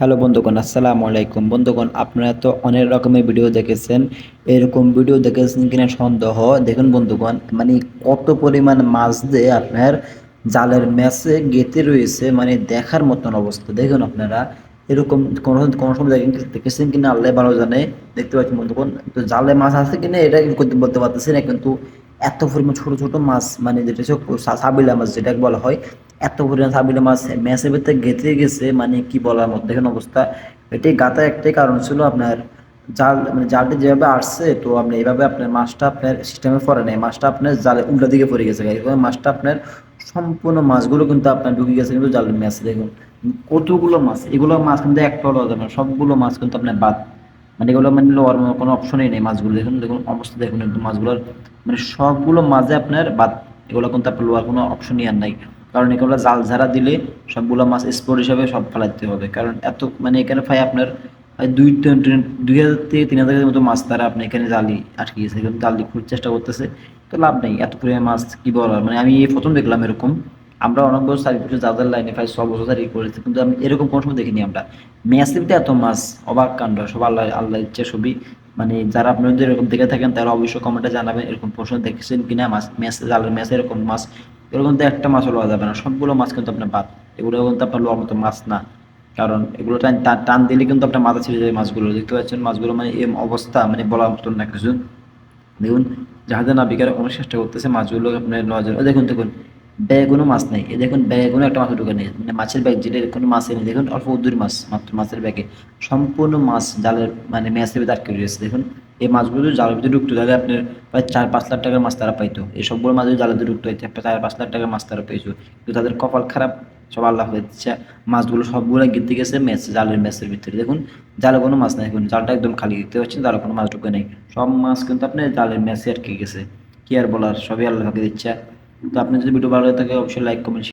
Hello বন্ধুগণ, আসসালামু আলাইকুম। বন্ধুগণ, আপনারা তো অনেক রকমের ভিডিও দেখেছেন। এরকম ভিডিও দেখেছেন কিনা সন্দেহ। দেখুন বন্ধুগণ মানে কত পরিমাণ মাছ দিয়ে আপনার জালের ম্যাচে গেতে রয়েছে মানে দেখার মতন অবস্থা। দেখুন আপনারা, এরকম কোনো কোনো সময় দেখেন দেখেছেন কিনা, আল্লাহ ভালো জানে। দেখতে পাচ্ছেন বন্ধুগণ, তো জালে মাছ আছে কিনা, এটা করতে বলতে পারতেছি না, কিন্তু এত পরিমাণ ছোট ছোট মাছ মানে যেটা সাবিলা মাছ যেটা বলা হয় এত পরিমাণ সাবিলা মাছ ম্যাচের ভিতরে গেঁথে গেছে মানে কি বলার মতো, দেখেন অবস্থা। এটাই গাতা একটাই কারণ ছিল আপনার জাল মানে জালটি যেভাবে আসছে, তো আপনি এইভাবে আপনার মাছটা আপনার সিস্টেমে পড়ে নেই। মাছটা আপনার জালে উল্টা দিকে পড়ে গেছে এরকম মাছটা আপনার সম্পূর্ণ মাছগুলো কিন্তু আপনার ঢুকে গেছে কিন্তু জালের ম্যাচে, দেখুন। কতগুলো মাছ, এগুলো মাছ কিন্তু একটা না সবগুলো মাছ কিন্তু আপনার বাদ। মানে এগুলো মানে লোয়ার কোনো অপশনই নেই মাছগুলো, দেখুন দেখুন অবস্থা, দেখুন, একদম মাছগুলোর মানে সবগুলো মাঝে আপনার বাদ। এগুলো কিন্তু আপনার লোয়ার কোনো অপশনই আর নাই। কারণ এগুলো জাল ঝাড়া দিলে সবগুলো মাছ স্পোর্ট হিসাবে সব ফেলাতে হবে। কারণ এত মানে এখানে প্রায় আপনার দুই দুই হাজার থেকে তিন হাজারের মতো মাছ তারা আপনি এখানে জালি আটকে গেছে। কিন্তু জালি খুঁজতে চেষ্টা করতেছে, তো লাভ নেই। এত পরিমাণ মাছ কি বলার? মানে আমি এই প্রথম দেখলাম এরকম। আমরা অনেক বছর চারি বছর যাদের লাইনে প্রায় ছ বছর চারি করেছি কিন্তু আমি এরকম কোনো সময় দেখিনি আমরা। ম্যাসিভতে এত মাছ, অবাক কাণ্ড। সব আল্লাহ আল্লাহ ইচ্ছে ছবি। মানে যারা আপনাদের এরকম দেখে থাকেন, তারা অবশ্যই কমেন্টে জানাবেন এরকম প্রশ্ন দেখেছেন কিনা মাছ ম্যাচ জালের ম্যাচে এরকম মাছ এরকম তো একটা মাছও লওয়া যাবে না। সবগুলো মাছ কিন্তু আপনার বাদ। এগুলো কিন্তু আপনার লোয়ার মতো মাছ না। কারণ এগুলো টান টান- দিলে কিন্তু আপনার মাথা ছিঁড়ে যায় মাছগুলো। দেখতে পাচ্ছেন মাছগুলো মানে এই অবস্থা মানে বলার মতন না কিছু। দেখুন, জাহাজের নাবিকারা অনেক চেষ্টা করতেছে মাছগুলো আপনার নজর দেখুন দেখুন ব্যাগে কোনো মাছ নেই। এই দেখুন ব্যাগে কোনো একটা মাছ ঢুকে নেই। মানে মাছের ব্যাগ যেটা কোনো মাছ নেই। দেখুন, অল্প উদ্দুর মাছ, মাত্র মাছের ব্যাগে। সম্পূর্ণ মাছ জালের মানে ম্যাচের ভিতরে আটকে রয়েছে। দেখুন এই মাছগুলো জালের ভিতরে ঢুকতো তাহলে আপনার প্রায় চার পাঁচ লাখ টাকার মাছ তারা পাইতো। এই সবগুলো মাছ জালের ভিতরে ঢুকতো হইতে। চার পাঁচ লাখ টাকার মাছ তারা পেয়েছ কিন্তু তাদের কপাল খারাপ। সব আল্লাহ হচ্ছে মাছগুলো সবগুলো গিতে গেছে ম্যাচ জালের ম্যাচের ভিতরে। দেখুন, জালে কোনো মাছ নেই দেখুন জালটা একদম খালি দেখতে পাচ্ছেন, জালে কোনো মাছ ঢুকে নেই। সব মাছ কিন্তু আপনার জালের ম্যাচে আটকে গেছে। কি আর বলার? সবই আল্লাহ দিচ্ছে তো আপনি যদি ভিডিও ভালো লাগে থাকে অবশ্যই লাইক কমেন্ট